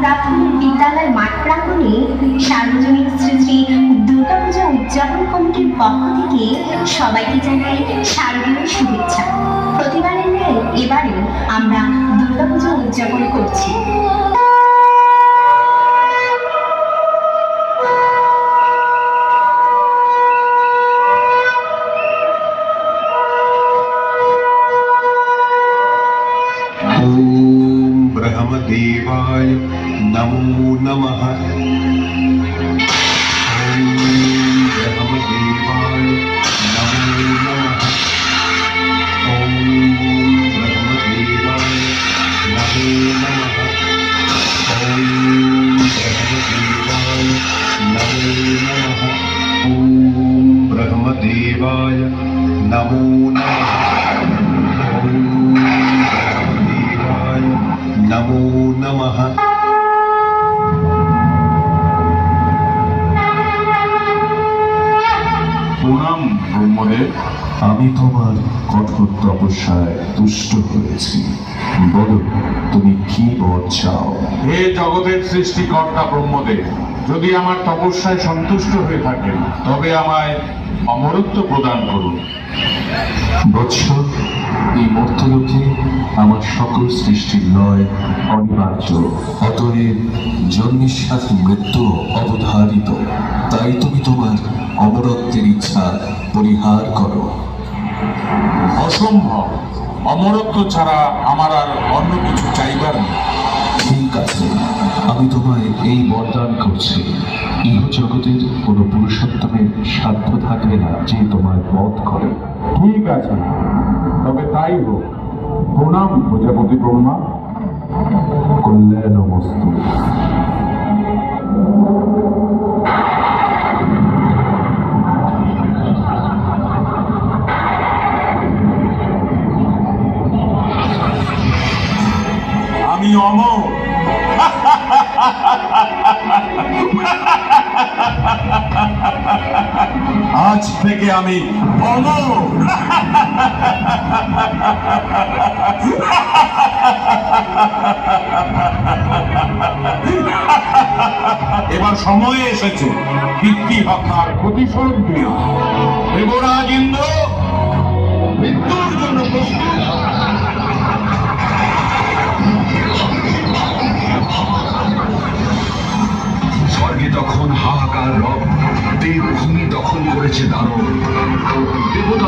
প্রাথমিক বিদ্যালয় মাঠ প্রাঙ্গণে সার্বজনীন শ্রী শ্রী দুর্গাপূজা উদযাপন কমিটির পক্ষ থেকে সবাইকে জানাই শারদীয় শুভেচ্ছা। প্রতিবারের ন্যায় এবারে আমরা দুর্গাপূজা উদযাপন করছি। ॐ ब्रह्मदेवाय नमो। नमः ब्रह्मदेवाय नमो नमः। ॐ ब्रह्मदेवाय नमो नमः। ॐ ब्रह्मदेवाय नमो नमः। ॐ ब्रह्मदेवाय नमो नमो नमः প্রণাম ব্রহ্মদেব আমি তোমার কঠোর তপস্যায় তুষ্ট হয়েছি বলো তুমি কি বর চাও হে জগতের সৃষ্টিকর্তা ব্রহ্মদেব যদি আমার তপস্যায় সন্তুষ্ট হয়ে থাকেন তবে আমায় অমরত্ব প্রদান করুন বৎস এই মর্তলোকে আমার সকল সৃষ্টির লয় অনিবার্য। অতএব জন্মের সাথে মৃত্যু অবধারিত। তাই তুমি তোমার অমরত্বের ইচ্ছা পরিহার করো। অসম্ভব। অমরত্ব ছাড়া আমার আর অন্য কিছু চাইবার নেই। ঠিক আছে আমি তোমায় এই বরদান করছি। ইহ জগতের কোনো পুরুষোত্তমের সাধ্য থাকবে না যে তোমার বধ করে। ঠিক আছে তবে তাই হোক। প্রণাম প্রজাপতি ব্রহ্মা কল্যাণ মস্তু আমি অমর। আজ থেকে আমি এবার সময় এসেছে বিক্রি হত্যার প্রতিশোধ নেওয়া দেবরাজ ইন্দ্র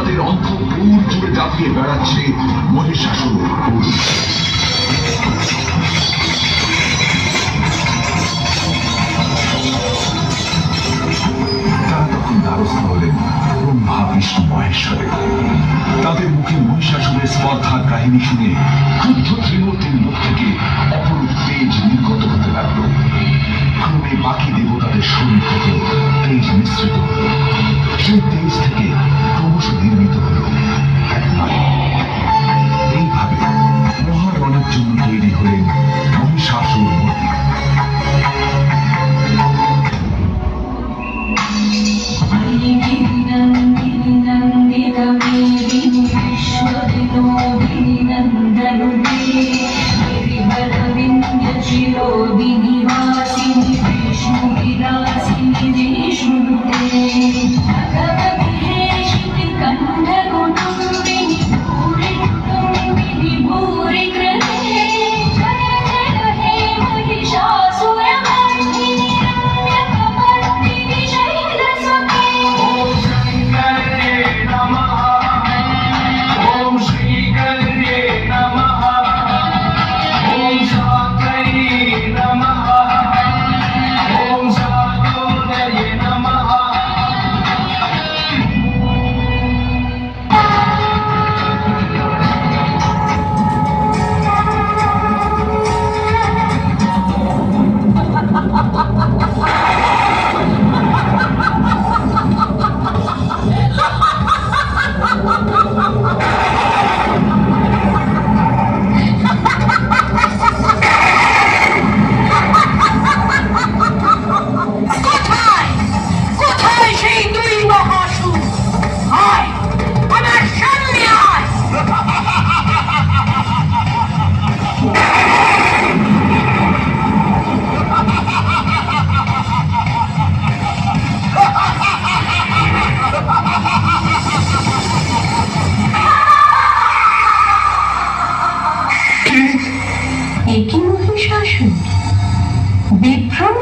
দেবতাদের অন্তপুর জুড়ে দাপিয়ে বেড়াচ্ছে মহিষাসুর তখন তাদের মুখে স্পর্ধার কাহিনী শুনে মুখ থেকে অপরূপ হতে লাগল। বাকি দেবতাদের শরীর থেকে তেজ মিশ্রিত। সেই তেজ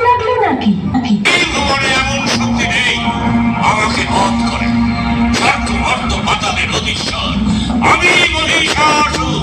লাগল নাকি? নাকি? অর্থ পাতালের অধীশ্বর। আমি মহিষাসুর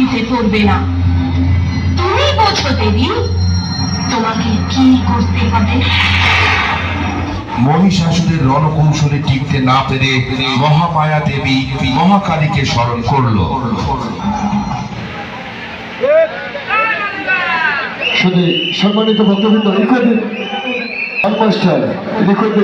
মাটিতে পড়বে না। তুমি বোঝো দেবী তোমাকে কি করতে হবে? মহিষাসুরের রণকৌশলে টিকতে না পেরে মহামায়া দেবী মহাকালীকে স্মরণ করল। শুধু সম্মানিত ভক্তবৃন্দ রেকর্ড